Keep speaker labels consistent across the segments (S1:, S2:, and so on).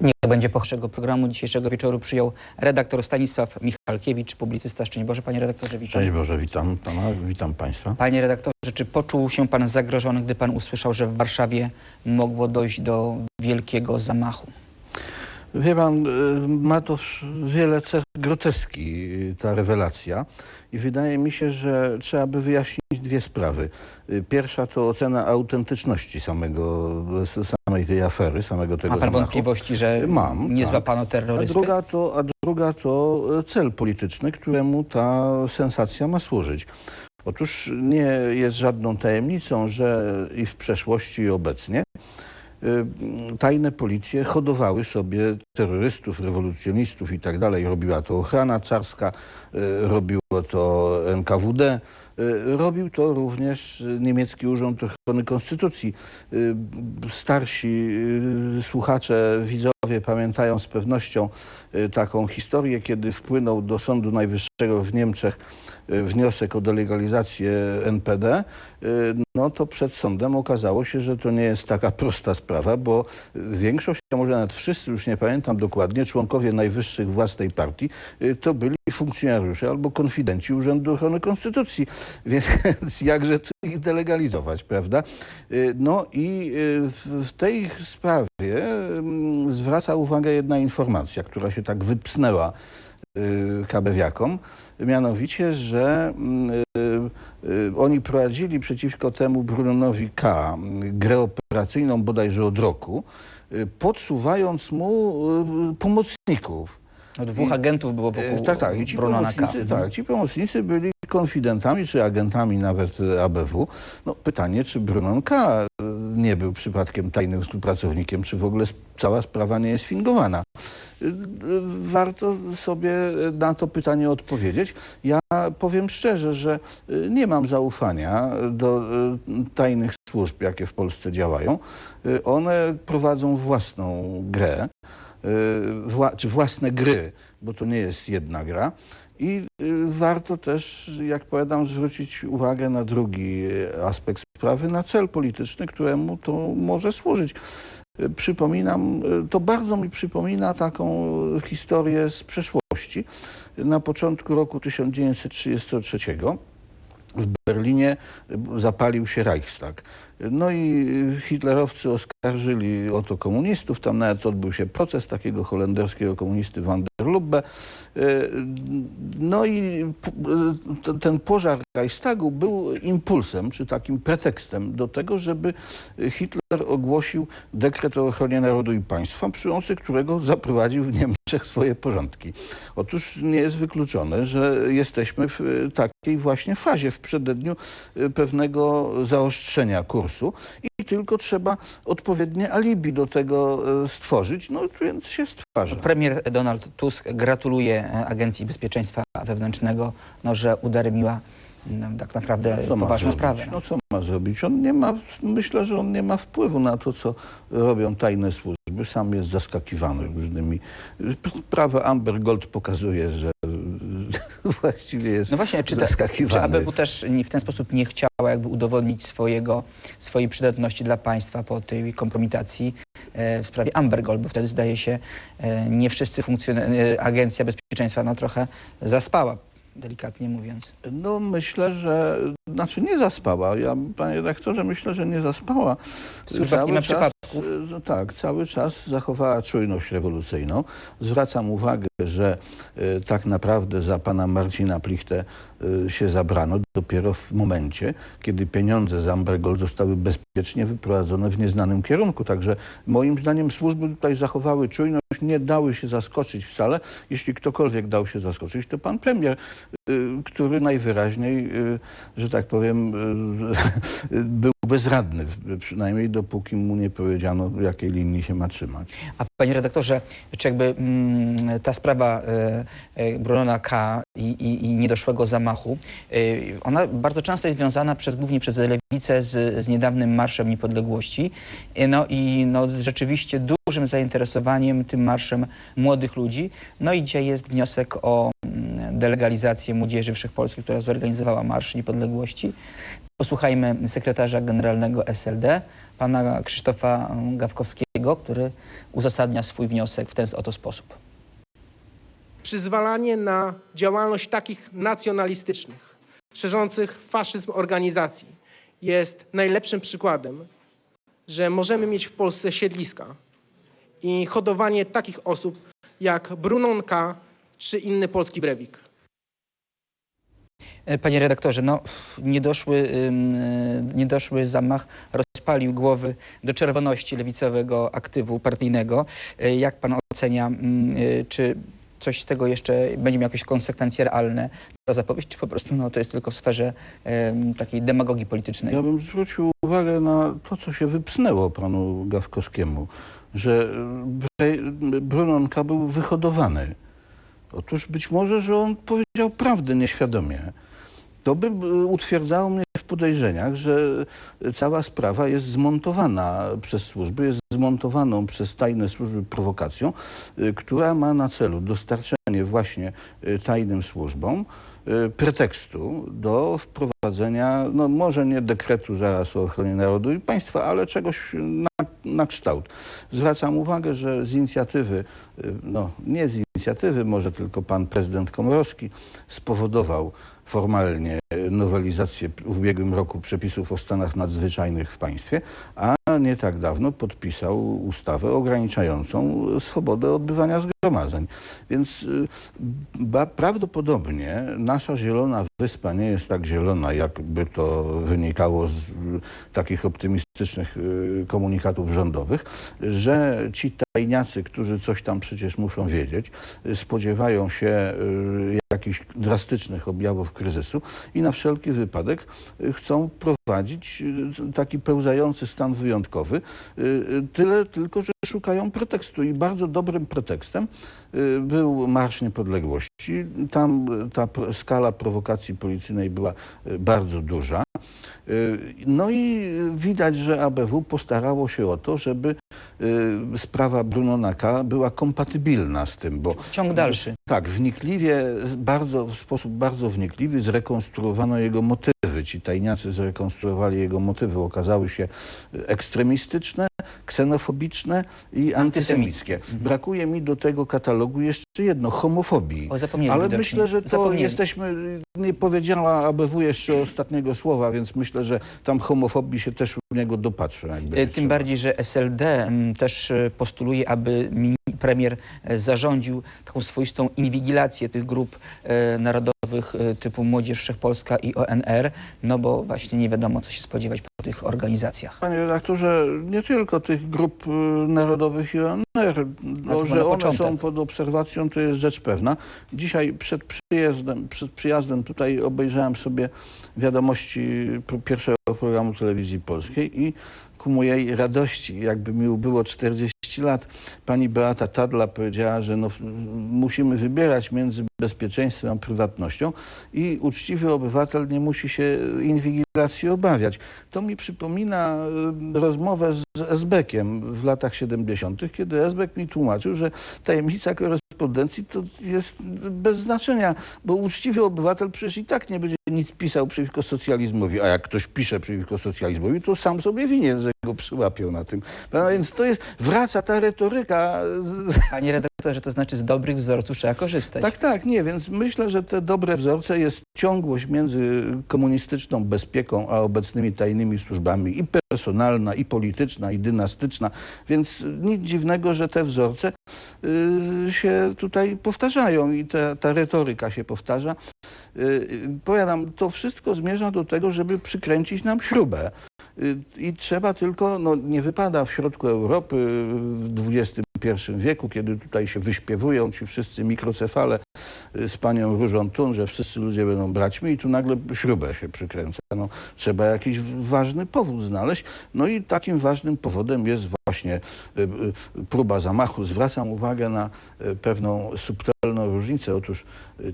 S1: Niech będzie pochszego programu dzisiejszego wieczoru przyjął redaktor Stanisław Michalkiewicz, publicysta. Szczęść Boże, panie redaktorze, witam.
S2: Cześć Boże, witam pana, witam państwa.
S1: Panie redaktorze, czy poczuł się pan zagrożony, gdy pan usłyszał, że w Warszawie mogło dojść do wielkiego zamachu?
S2: Wie pan, y, ma to wiele cech groteski, y, ta rewelacja. I wydaje mi się, że trzeba by wyjaśnić dwie sprawy. Y, Pierwsza to ocena autentyczności samego, samej tej afery, samego tego
S1: Ma pan
S2: zamachu.
S1: wątpliwości, że
S2: Mam,
S1: nie
S2: tak.
S1: złapano
S2: A
S1: terrorysty?
S2: druga, to, a druga to e, cel polityczny, któremu ta sensacja ma służyć. Otóż nie jest żadną tajemnicą, że i w przeszłości i obecnie tajne policje hodowały sobie terrorystów, rewolucjonistów i tak dalej. Robiła to ochrana carska, y, robiło to NKWD, y, robił to również niemiecki Urząd Ochrony Konstytucji. Y, Starsi słuchacze, widzowie pamiętają z pewnością taką historię, kiedy wpłynął do Sądu Najwyższego w Niemczech wniosek o delegalizację NPD, no to przed sądem okazało się, że to nie jest taka prosta sprawa, bo większość, a może nawet wszyscy, już nie pamiętam dokładnie, członkowie najwyższych władz tej partii, y, to byli funkcjonariusze albo konfidenci Urzędu Ochrony Konstytucji. Więc jakże tu ich delegalizować, prawda? Y, No i y, w, tej sprawie mm, zwraca uwagę jedna informacja, która się tak wypsnęła kabewiakom, mianowicie, że mm, oni prowadzili przeciwko temu Brunowi K. grę operacyjną bodajże od roku, podsuwając mu y, pomocników.
S1: No, dwóch agentów było wokół
S2: E, Tak, tak. I ci
S1: Brunona K.
S2: pomocnicy, tak, ci pomocnicy byli konfidentami czy agentami nawet e, ABW. No pytanie, czy Brunon K. e, nie był przypadkiem tajnym współpracownikiem, czy w ogóle cała sprawa nie jest fingowana. Warto sobie na to pytanie odpowiedzieć. Ja powiem szczerze, że nie mam zaufania do tajnych służb, jakie w Polsce działają. One prowadzą własną grę wła- czy własne gry, bo to nie jest jedna gra. I y, warto też, jak powiadam, zwrócić uwagę na drugi y, aspekt sprawy, na cel polityczny, któremu to może służyć. Y, Przypominam, y, to bardzo mi przypomina taką historię z przeszłości. Na początku roku 1933 w Berlinie zapalił się Reichstag. No i hitlerowcy oskarżyli o to komunistów. Tam nawet odbył się proces takiego holenderskiego komunisty van der Lubbe. Y, No i t- ten pożar Reichstagu był impulsem, czy takim pretekstem do tego, żeby Hitler ogłosił dekret o ochronie narodu i państwa, przy mocy którego zaprowadził w Niemczech swoje porządki. Otóż nie jest wykluczone, że jesteśmy w y, takiej właśnie fazie, w przededniu y, pewnego zaostrzenia kursu i tylko trzeba odpowiednie alibi do tego y, stworzyć, no więc się stwarza.
S1: Premier Donald Tusk gratuluje e, Agencji Bezpieczeństwa Wewnętrznego, no, że udaremniła no, tak naprawdę
S2: Co ma
S1: poważną sprawę.
S2: No co ma zrobić? On nie ma, myślę, że on nie ma wpływu na to, co robią tajne służby. Sam jest zaskakiwany różnymi. Prawo Amber Gold pokazuje, że właściwie jest
S1: No właśnie, czy, te, czy ABW też nie- w ten sposób nie chciała jakby udowodnić swojego, swojej przydatności dla państwa po tej kompromitacji e, w sprawie Amber Gold, bo wtedy zdaje się e, nie wszyscy funkcjonariusze, Agencja Bezpieczeństwa no trochę zaspała, delikatnie mówiąc.
S2: No myślę, że, znaczy nie zaspała. Ja, panie redaktorze, myślę, że nie zaspała.
S1: W służbach nie ma przypadków.
S2: e, tak, cały czas zachowała czujność rewolucyjną. Zwracam uwagę, że e, tak naprawdę za pana Marcina Plichtę e, się zabrano dopiero w momencie, kiedy pieniądze z Ambergold zostały bezpiecznie wyprowadzone w nieznanym kierunku. Także moim zdaniem służby tutaj zachowały czujność, nie dały się zaskoczyć wcale. Jeśli ktokolwiek dał się zaskoczyć, to pan premier, y, który najwyraźniej, że tak powiem, był bezradny, w- przynajmniej dopóki mu nie powiedziano, jakiej linii się ma trzymać.
S1: Panie redaktorze, czy jakby mm, ta sprawa e, Brunona K. I, i, i niedoszłego zamachu, e, ona bardzo często jest związana przez, głównie przez lewicę z, z niedawnym Marszem Niepodległości. E, No i no, rzeczywiście dużym zainteresowaniem tym marszem młodych ludzi. No i dzisiaj jest wniosek o mm, delegalizację Młodzieży Wszechpolskiej, która zorganizowała Marsz Niepodległości. Posłuchajmy sekretarza generalnego SLD, pana Krzysztofa Gawkowskiego. Który uzasadnia swój wniosek w ten oto sposób.
S3: Przyzwalanie na działalność takich nacjonalistycznych, szerzących faszyzm organizacji jest najlepszym przykładem, że możemy mieć w Polsce siedliska i hodowanie takich osób jak Brunon K. czy inny polski Brewik.
S1: E, Panie redaktorze, no niedoszły, ym, e, niedoszły zamach rozpalił głowy do czerwoności lewicowego aktywu partyjnego. E, Jak pan ocenia, mm, e, czy coś z tego jeszcze będzie miało jakieś konsekwencje realne ta zapowiedź, czy po prostu no, to jest tylko w sferze takiej demagogii politycznej?
S2: Ja bym zwrócił uwagę na to, co się wypsnęło panu Gawkowskiemu, że Bre- Brunon K. był wyhodowany. Otóż być może, że on powiedział prawdę nieświadomie. To by utwierdzało mnie podejrzeniach, że cała sprawa jest zmontowana przez służby, jest zmontowaną przez tajne służby prowokacją, y, która ma na celu dostarczenie właśnie y, tajnym służbom y, pretekstu do wprowadzenia, no może nie dekretu zaraz o ochronie narodu i państwa, ale czegoś na, na kształt. Zwracam uwagę, że z inicjatywy, no nie z inicjatywy, może tylko pan prezydent Komorowski spowodował formalnie nowelizację w ubiegłym roku przepisów o stanach nadzwyczajnych w państwie, a nie tak dawno podpisał ustawę ograniczającą swobodę odbywania zgromadzeń. Więc y, prawdopodobnie nasza zielona wyspa nie jest tak zielona, jakby to wynikało z takich optymistycznych y, komunikatów rządowych, że ci tajniacy, którzy coś tam przecież muszą wiedzieć, spodziewają się y, jakichś drastycznych objawów kryzysu i na wszelki wypadek y, chcą prowadzić y, taki pełzający stan wyjątkowy. Y, Tyle tylko, że szukają pretekstu i bardzo dobrym pretekstem był Marsz Niepodległości. Tam ta skala prowokacji policyjnej była bardzo duża. Y, No i widać, że ABW postarało się o to, żeby y, sprawa Brunona K. była kompatybilna z tym, bo
S1: Ciąg dalszy.
S2: tak, wnikliwie, bardzo, w sposób bardzo wnikliwy zrekonstruowano jego motywy. Ci tajniacy zrekonstruowali jego motywy. Okazały się ekstremistyczne, ksenofobiczne i antysemickie. Brakuje mi do tego katalogu jeszcze jedno, homofobii.
S1: O,
S2: Ale
S1: widocznie.
S2: myślę, że to
S1: Zapomnieli.
S2: jesteśmy, nie powiedziała ABW jeszcze ostatniego słowa, więc myślę, że tam homofobii się też u niego dopatrzą. jak
S1: E, Tym bardziej, że SLD też e, postuluje, aby mini premier e, zarządził taką swoistą inwigilację tych grup e, narodowych e, typu Młodzież Wszechpolska i ONR, no bo właśnie nie wiadomo, co się spodziewać po tych organizacjach.
S2: Panie redaktorze, nie tylko tych grup y, narodowych i ONR,
S1: to
S2: że one są pod obserwacją, to jest rzecz pewna. Dzisiaj przed przyjazdem, przed przyjazdem tutaj obejrzałem sobie wiadomości pierwszego programu telewizji polskiej i ku mojej radości, jakby mi było 40 lat, pani Beata Tadla powiedziała, że no, musimy wybierać między bezpieczeństwem a prywatnością i uczciwy obywatel nie musi się inwigilacji obawiać. To mi przypomina y, rozmowę z Esbekiem w latach 70., kiedy Esbek mi tłumaczył, że tajemnica korespondencji to jest bez znaczenia, bo uczciwy obywatel przecież i tak nie będzie nic pisał przeciwko socjalizmowi, a jak ktoś pisze przeciwko socjalizmowi, to sam sobie winien, że go przyłapią na tym. No więc to jest, wraca ta retoryka
S1: Panie redaktorze, to znaczy z dobrych wzorców trzeba korzystać.
S2: tak, tak, nie, więc myślę, że te dobre wzorce jest ciągłość między komunistyczną bezpieką a obecnymi tajnymi służbami i personalna, i polityczna, i dynastyczna, więc nic dziwnego, że te wzorce y, się tutaj powtarzają i ta, ta retoryka się powtarza. Y, y, powiadam, to wszystko zmierza do tego, żeby przykręcić nam śrubę. Y, I trzeba tylko, no nie wypada w środku Europy w XXI wieku, kiedy tutaj się wyśpiewują ci wszyscy mikrocefale z panią Różą Tun, że wszyscy ludzie będą braćmi i tu nagle śrubę się przykręca. No, trzeba jakiś ważny powód znaleźć. No i takim ważnym powodem jest właśnie y, y, próba zamachu. Zwracam uwagę na y, pewną subtelną różnicę. Otóż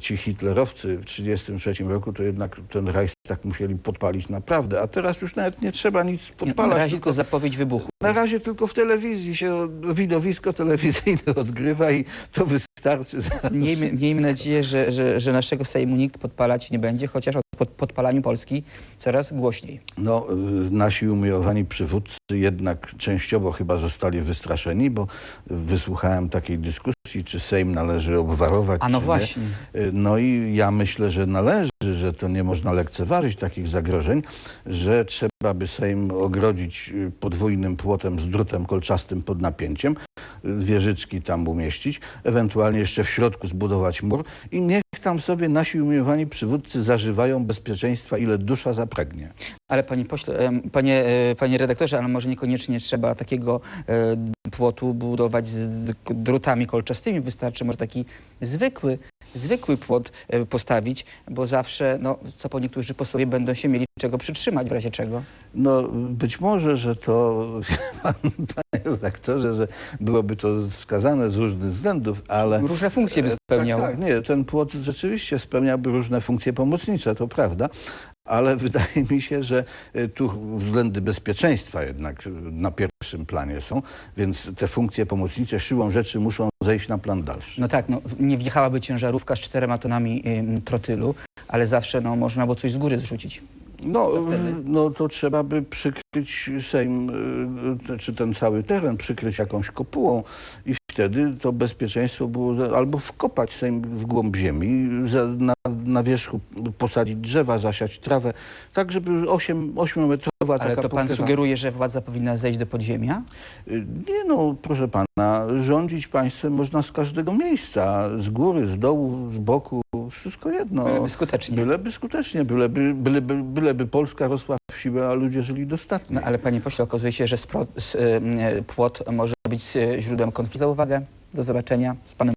S2: ci hitlerowcy w 1933 roku to jednak ten Reichstag musieli podpalić naprawdę, a teraz już nawet nie trzeba nic
S1: Na
S2: podpalać.
S1: razie
S2: tylko
S1: tylko zapowiedź wybuchu.
S2: na razie tylko w telewizji się widowisko telewizyjne odgrywa i to wystarczy.
S1: Miejmy, miejmy nadzieję, że, że, że naszego Sejmu nikt podpalać nie będzie, chociaż o pod, podpalaniu Polski coraz głośniej.
S2: No, y, nasi umiłowani przywódcy jednak częściowo chyba zostali wystraszeni, bo wysłuchałem takiej dyskusji, czy Sejm należy obwarować,
S1: A no właśnie.
S2: nie. No i ja myślę, że należy, że to nie można lekceważyć takich zagrożeń, że trzeba by Sejm ogrodzić y, podwójnym płotem z drutem kolczastym pod napięciem, y, wieżyczki tam umieścić, ewentualnie jeszcze w środku zbudować mur i niech tam sobie nasi umiłowani przywódcy zażywają bezpieczeństwa, ile dusza zapragnie.
S1: Ale panie pośle, panie, e, panie redaktorze, ale może niekoniecznie trzeba takiego e, płotu budować z drutami kolczastymi. Wystarczy może taki zwykły, zwykły płot e, postawić, bo zawsze, no, co po niektórzy posłowie będą się mieli czego przytrzymać w razie czego.
S2: No być może, że to, pan, panie redaktorze, że byłoby to wskazane z różnych względów, ale...
S1: Różne funkcje by spełniał.
S2: Tak, tak, nie, ten płot rzeczywiście spełniałby różne funkcje pomocnicze, to prawda, ale wydaje mi się, że y, tu względy bezpieczeństwa jednak y, na pierwszym planie są, więc te funkcje pomocnicze siłą rzeczy muszą zejść na plan dalszy.
S1: No tak, no, nie wjechałaby ciężarówka z czterema tonami ym, trotylu, ale zawsze no, można było coś z góry zrzucić.
S2: No,
S1: wtedy?
S2: no to trzeba by przykryć Sejm, czy ten cały teren, przykryć jakąś kopułą i wtedy to bezpieczeństwo było, albo wkopać Sejm w głąb ziemi, za, na, na wierzchu posadzić drzewa, zasiać trawę, tak żeby 8, 8-metrowa
S1: Ale to pan
S2: pokrywa.
S1: sugeruje, że władza powinna zejść do podziemia?
S2: Y, Nie no, proszę pana, rządzić państwem można z każdego miejsca, z góry, z dołu, z boku, wszystko jedno.
S1: Byleby skutecznie.
S2: Byleby skutecznie, byleby, byleby, byleby Polska rosła w siłę, a ludzie żyli dostatnio.
S1: No ale panie pośle, okazuje się, że spro, y, płot może być y, źródłem konfliktu. Za uwagę. Do zobaczenia z panem